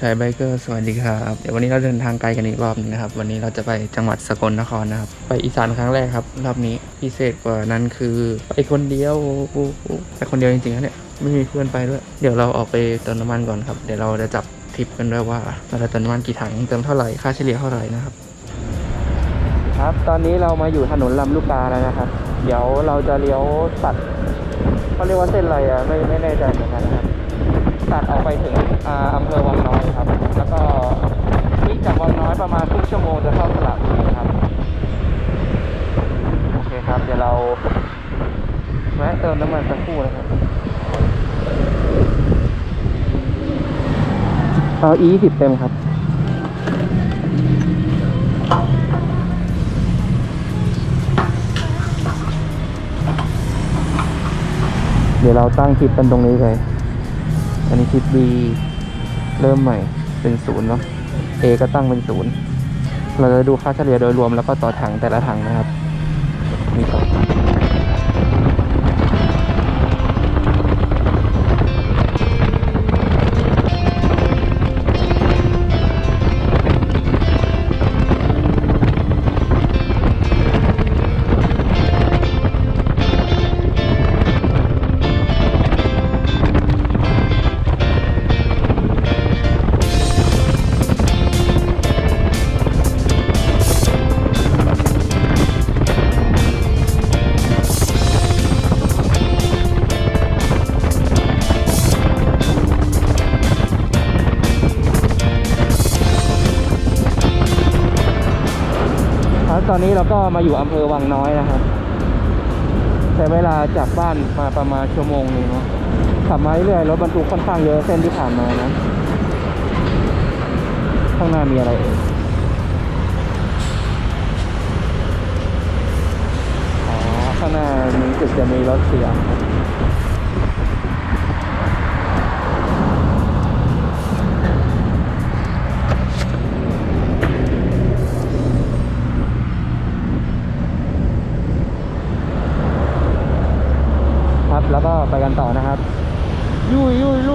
ไทยไบเกอร์สวัสดีครับ เดี๋ยววันนี้เราเดินทางไกลกันอีกรอบหนึงนะครับ วันนี้เราจะไปจังหวัดสกลนครนะครับ ไปอีสานครั้งแรกครับ รอบนี้พิเศษกว่านั้นคือไปคนเดียวไปคนเดียวจริงๆนะเนี่ยไม่มีเพื่อนไปด้วย เดี๋ยวเราออกไปเติมน้ำมันก่อนครับ เดี๋ยวเราจะจับทริปกันด้วยว่าเราจะเติมน้ำมันกี่ถังเติมเท่าไหร่ค่าเฉลี่ยเท่าไหร่นะครับ ครับตอนนี้เรามาอยู่ถนนลำลูกกาแล้วนะครับ เดี๋ยวเราจะเลี้ยวตัดเขาเรียกว่าเส้นอะไรอะไม่ไม่แน่ใจเหมือนกันนะครับ ตัดออกไปถึงอำเภอวังน้อยครับ แล้วก็วิ่งจากวังน้อยประมาณครึ่งชั่วโมงจะเข้าสระบุรีครับ โอเคครับ เดี๋ยวเราแวะเติมน้ำมันสักครู่นะครับเอาอีสิบเต็มครับเดี๋ยวเราตั้งคลิปกันตรงนี้เลย อันนี้คลิป B เริ่มใหม่เป็นศูนย์เนาะ A ก็ตั้งเป็นศูนย์เราจะดูค่าเฉลี่ยโดยรวมแล้วก็ต่อถังแต่ละถังนะครับ อนนี้เราก็มาอยู่อำเภอวังน้อยนะครับใช้เวลาจากบ้านมาประมาณชั่วโมงนึงเนาะขับมาเรื่อยรถบรรทุกค่อนข้างเยอะเส้นที่ผ่านมานะ ข้างหน้ามีอะไรเอ่ยอ๋อข้างหน้ามีจุดจะมีรถเสียงครับ ไปกันต่อนะครับ ยุยยุย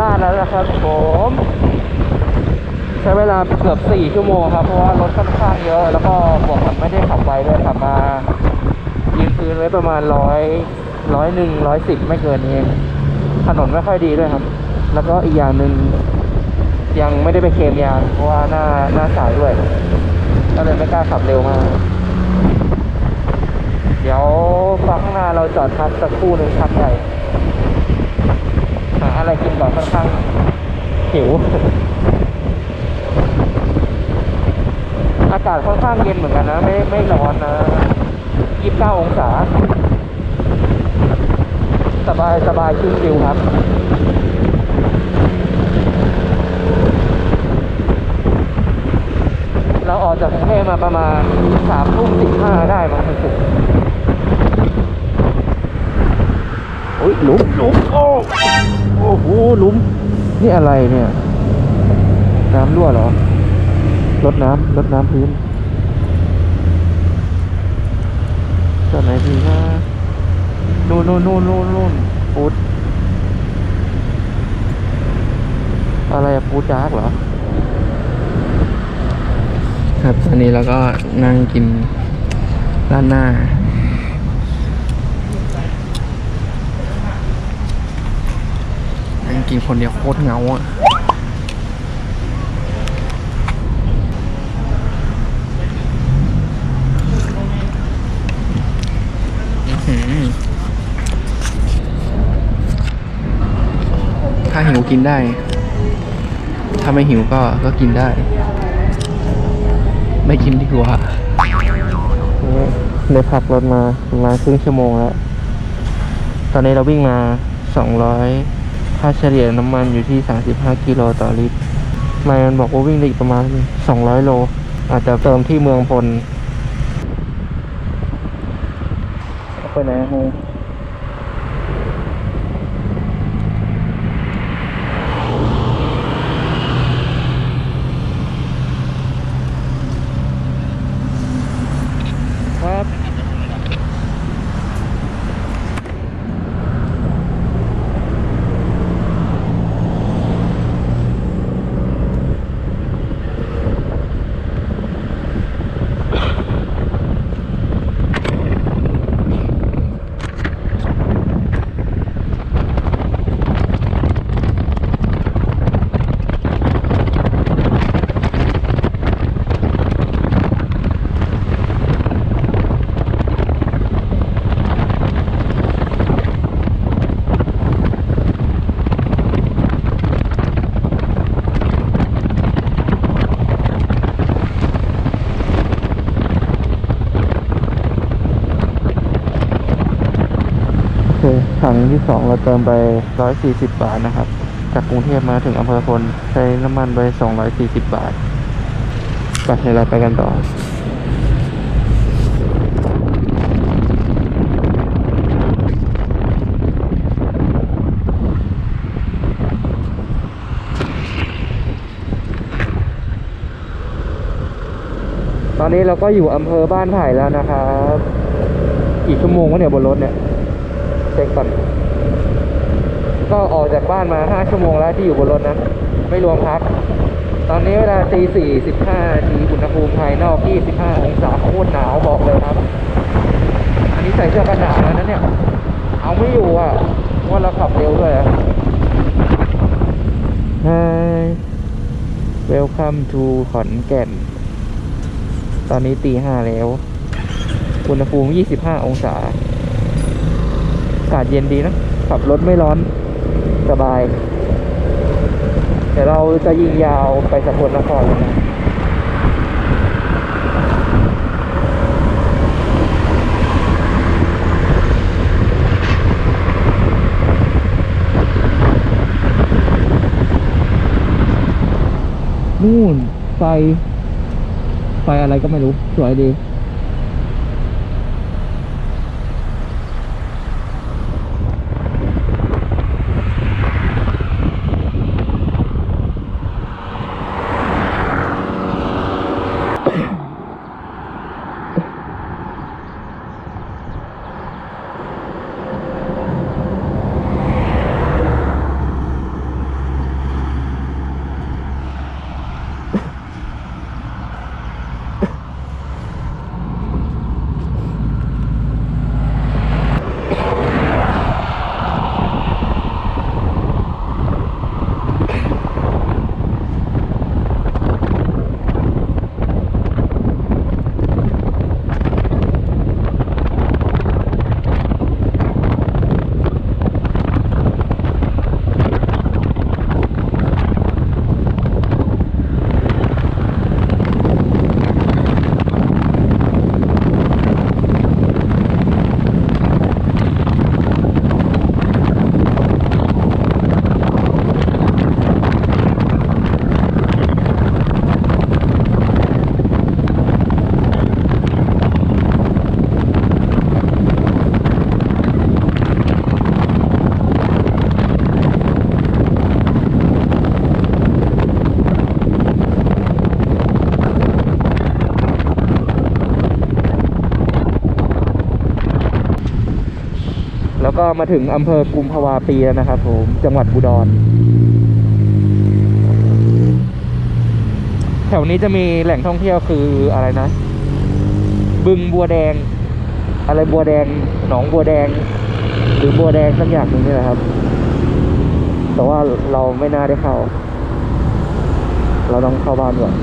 ราชแล้วนะครับผมใช้เวลาเกือบสี่ชั่วโมงครับ เพราะว่ารถค่อนข้างเยอะ แล้วก็บอกมันไม่ได้ขับไวด้วยขับมายืนพื้นไว้ประมาณร้อยร้อยหนึ่งร้อยสิบไม่เกินเองถนนไม่ค่อยดีด้วยครับ แล้วก็อีกอย่างหนึ่งยังไม่ได้ไปเคมยางเพราะว่าหน้าหน้าสายด้วยก็เลยไม่กล้าขับเร็วมาก เดี๋ยวฟังข้างหน้าเราจอดพักสักครู่หนึ่งพักใหญ่ หาอะไรกินก่อนค่อนข้างหิว อากาศค่อนข้างเย็นเหมือนกันนะ ไม่ไม่ร้อนนะยี่สิบเก้าองศา สบายสบายชิวครับเราออกจากกรุงเทพมาประมาณสามทุ่มสิบห้าได้มั้งสึกโอ้ยหลุมหลุมโอ้ โอ้โหหลุมนี่อะไรเนี่ย น้ำรั่วเหรอรดน้ำรดน้ำพื้นจอดไหนดีนะนู่นนู่นนู่นนู่นนู่นปูดอะไรปูจาร์กเหรอ ครับตอนนี้เราก็นั่งกินร้านหน้า นั่ง กินคนเดียวโคตรเงาอะหือถ้าหิวกินได้ ถ้าไม่หิวก็ก็กินได้ ไม่กินดีกว่าเลยพักรถมาประมาณครึ่งชั่วโมงแล้ว ตอนนี้เราวิ่งมา 200 ค่าเฉลี่ยน้ำมันอยู่ที่ 35 กิโลต่อลิตรไม่มันบอกว่าวิ่งได้อีกประมาณ 200 โล อาจจะเติมที่เมืองพลไปไหนฮะครับ โอเคถัง ที่สองเราเติมไป 140 บาทนะครับ จากกรุงเทพมาถึงอำเภอพลใช้น้ำมันไป 240 บาทไปเดี๋ยวเราไปกันต่อตอนนี้เราก็อยู่อำเภอบ้านไผ่แล้วนะครับกี่ชั่วโมงวะเนี่ยบนรถเนี่ย เช็คก่อน ก็ออกจากบ้านมาห้าชั่วโมงแล้วที่อยู่บนรถนะ ไม่รวมพัก ตอนนี้เวลาตีสี่สิบห้าทีอุณหภูมิภายนอกยี่สิบห้าองศาโคตรหนาวบอกเลยครับ อันนี้ใส่เสื้อกันหนาวแล้วนะเนี่ย เอาไม่อยู่อะว่าเราขับเร็วด้วยอะ Hi Welcome to ขอนแก่น ตอนนี้ตีห้าแล้ว อุณหภูมิ 25 องศาากาศเย็นดีนะ ขับรถไม่ร้อนสบาย เดี๋ยวเราจะยิงยาวไปสกลนครเลยนะนู่นไฟไฟอะไรก็ไม่รู้ สวยดี แล้วก็มาถึงอำเภอกุมภาวาปีแล้วนะครับผมจังหวัดอุดร แถวนี้จะมีแหล่งท่องเที่ยวคืออะไรนะ บึงบัวแดง อะไรบัวแดง หนองบัวแดง หรือบัวแดงสักอย่างหนึ่งนี่แหละครับ แต่ว่าเราไม่น่าได้เข้า เราต้องเข้าบ้านก่อน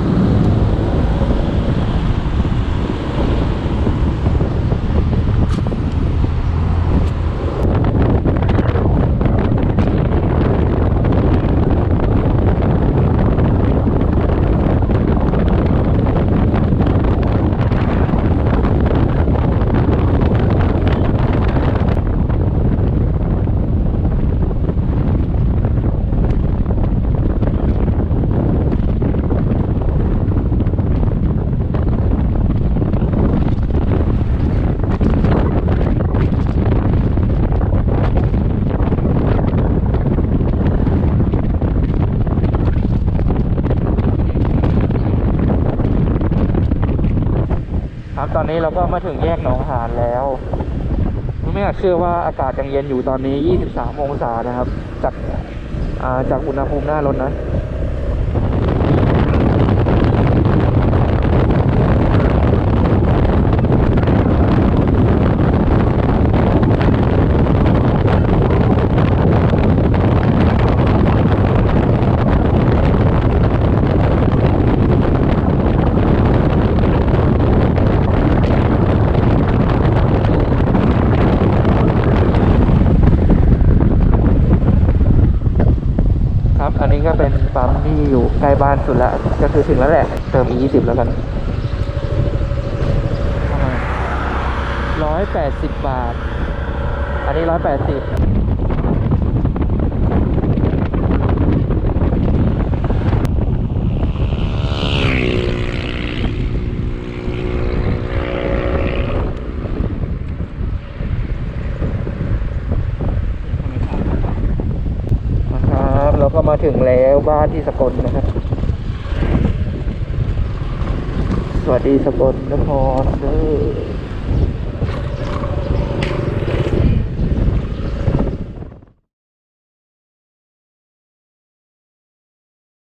เราก็มาถึงแยกหนองหานแล้วไม่อยากเชื่อว่าอากาศยังเย็นอยู่ตอนนี้ 23 องศานะครับ จากอ่าจากอุณหภูมิหน้ารถนะ ป็นปั๊มที่อยู่ใกล้บ้านสุดแล้ว ก็คือถึงแล้วแหละ เติมอีก20 แล้วกันร้อยแปดสิบบาท อันนี้ร้อยแปดสิบนะครับเราก็มาถึงแล้ วบ้านที่สกลนะครับ สวัสดีสกลนครเด้อ